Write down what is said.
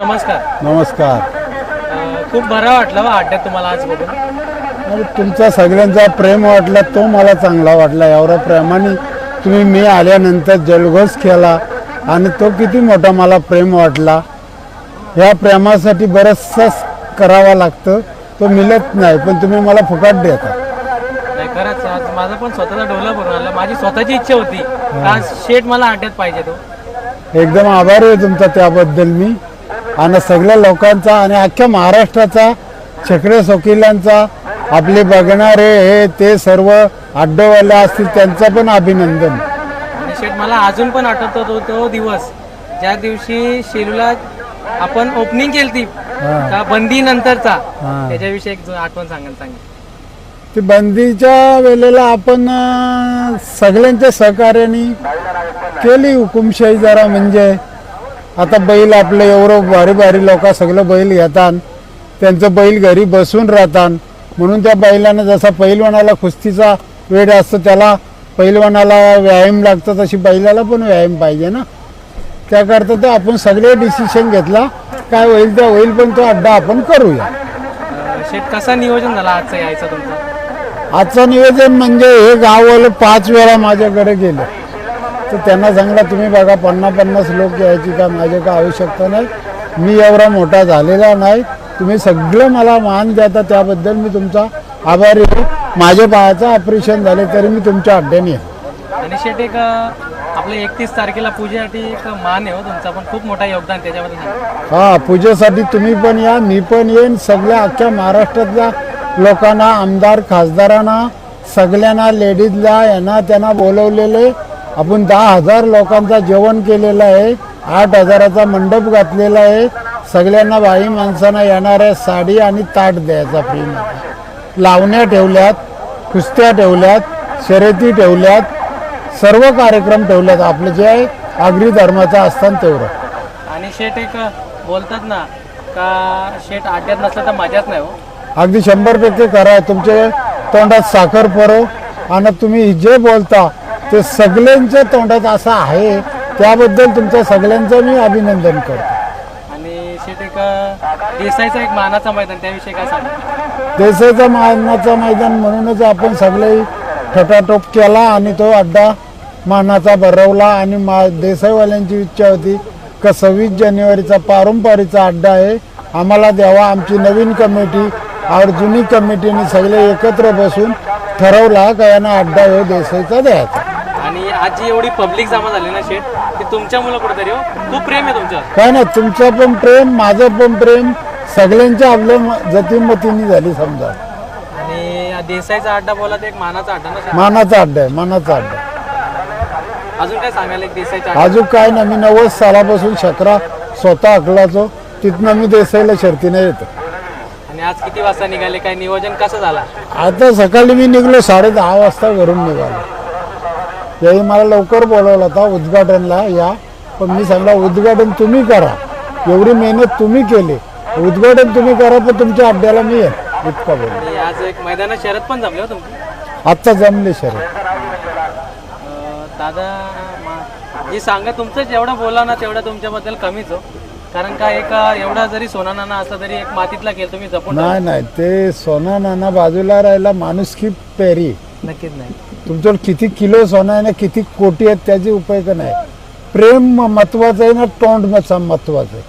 नमस्कार. नमस्कार. अं, खूप बरं वाटलं बा अड्ड्यात तुम्हाला आज बघून. तुमचा सगळ्यांचा प्रेम वाटला तो मला चांगला वाटला. एवढ्या प्रेमाने तुम्ही मी आल्यानंतर जल्लोष केला आणि तो किती मोठा मला प्रेम वाटला. ह्या प्रेमासाठी बरंचसं करावं लागतं. तो मिळत नाही पण तुम्ही मला फुकट देता. नाही खरंच आज माझं पण स्वतःचा डोलं भरून आलं. माझी स्वतःची इच्छा होती. का आज शेट मला अड्ड्यात पाहिजे तो. एकदम आभारी आहे तुमचा त्याबद्दल मी. आणि सगळ्या लोकांचा आणि अख्ख्या महाराष्ट्राचा छकडे वकिलांचा आपले बघणारे हे ते सर्व अड्डवाले असतील त्यांचं पण अभिनंदन. शेट मला अजून पण आठवतो तो तो दिवस. ज्या दिवशी शेलूला आपण ओपनिंग केली ती बंदी नंतरचा हा. त्याच्याविषयी एक आठवण सांगाल सांगा ते बंदीच्या वेळेला आपण अं, सगळ्यांच्या सहकार्याने केली हुकुमशाही जरा म्हणजे. आता बैल आपलं एवढं भारी भारी लोक सगळं बैल घेतात त्यांचं बैल घरी बसून राहतात. म्हणून त्या बैलानं जसा पैलवानाला कुस्तीचा वेळ असतो त्याला पैलवानाला व्यायाम लागतो तशी बैलाला पण व्यायाम पाहिजे ना. त्याकरता तर आपण सगळे डिसिशन घेतला. काय होईल त्या होईल पण तो अड्डा आपण करूया. शेट कसा नियोजन झाला आजचा यायचा तुमचा? आजचं निवेदन म्हणजे हे गाववाले पाच वेळा माझ्याकडे गेले. तर त्यांना सांगला तुम्ही बघा पन्नास पन्नास लोक यायची का? माझ्या का आवश्यकता नाही? मी एवढा मोठा झालेला नाही. तुम्ही सगळं मला मान देता त्याबद्दल मी तुमचा आभारी आहे. माझ्या बाळाचं ऑपरेशन झाले तरी मी तुमच्या अड्ड्याने आहे. आणि शेट एक आपल्या एकतीस तारखेला पूजेसाठी एक मान आहे हो तुमचा पण खूप मोठा योगदान त्याच्यामध्ये. हा पूजेसाठी तुम्ही पण या मी पण येईन. सगळ्या अख्ख्या महाराष्ट्रातल्या लोकांना आमदार खासदारांना सगळ्यांना लेडीजला यांना त्यांना बोलवलेले आपण दहा हजार लोकांचा जेवण केलेलं आहे आठ हजाराचा मंडप घातलेला आहे. सगळ्यांना बाई माणसांना येणाऱ्या साडी आणि ताट द्यायचा फ्रीमध्ये लावण्या ठेवल्यात कुस्त्या ठेवल्यात शर्यती ठेवल्यात सर्व कार्यक्रम ठेवल्यात. आपलं जे आहे आगरी धर्माचं असताना तेवढं. आणि शेट एक बोलतात ना का शेट अड्ड्यात नसलं तर मजाच नाही हो. अगदी शंभर टक्के करा तुमच्या तोंडात साखर परो. आणि तुम्ही जे बोलता ते सगळ्यांच्या तोंडात असं आहे त्याबद्दल तुमच्या सगळ्यांचं मी अभिनंदन करतो. आणि शेट एक देसाईचा एक मानाचा मैदान त्याविषयी काय सांगा देसाईचा मानाचा मैदान म्हणूनच आपण सगळे ठटाटोप केला आणि तो अड्डा मानाचा भरवला. आणि मा देसाईवाल्यांची इच्छा होती का सव्वीस जानेवारीचा पारंपरिकचा अड्डा आहे. आम्हाला द्यावा. आमची नवीन कमिटी और जुनी कमिटीने सगळे एकत्र बसून ठरवला का यांना अड्डा हो देसाईचा द्यायचा. आणि आज जी एवढी पब्लिक जमा झाली ना शेट ती तुमच्यामुळे कुठेतरी हो खूप प्रेम आहे तुमचं काय नाही तुमचं पण प्रेम माझं पण प्रेम सगळ्यांच्या आपल्या जतीमतीने झाली समजा. आणि देसाईचा अड्डा बोला तर एक मानाचा अड्डा ना. मानाचा अड्डा आहे मानाचा अड्डा आहे. अजून काय सांगायला एक देसाईचा अड्डा अजून काय नाही मी नव्वद सालापासून शकरा स्वतः अकलाचो तिथनं मी देसाईला शर्तीने येतो. आणि आज किती वाजता निघाले काय नियोजन कसं झाला? आता सकाळी मी निघलो साडे दहा वाजता घरून निघालो. याही मला लवकर बोलवलं होता उद्घाटनला या. पण मी सांगला उद्घाटन तुम्ही करा. एवढी मेहनत तुम्ही केली. उद्घाटन तुम्ही करा पण तुमच्या अड्ड्याला मी येईन. इतका बोल आणि आज एक मैदानात शरद पण जमले हो तुमची? आत्ता जमले अं, दादा मा- जी सांगा तुमचं जेवढं बोला ना तेवढं तुमच्याबद्दल कमीच हो. कारण का एक एवढा जरी सोना नाना असला तरी एक मातीतला खेळ तुम्ही जपून. नाही नाही ते सोना नाना बाजूला राहिला माणूस की पेरी. नक्कीच नाही. तुमच्यावर किती किलो सोनं आहे ना किती कोटी आहेत त्याची उपयोग नाही? प्रेम महत्वाचं आहे ना तोंड महत्वाचं आहे.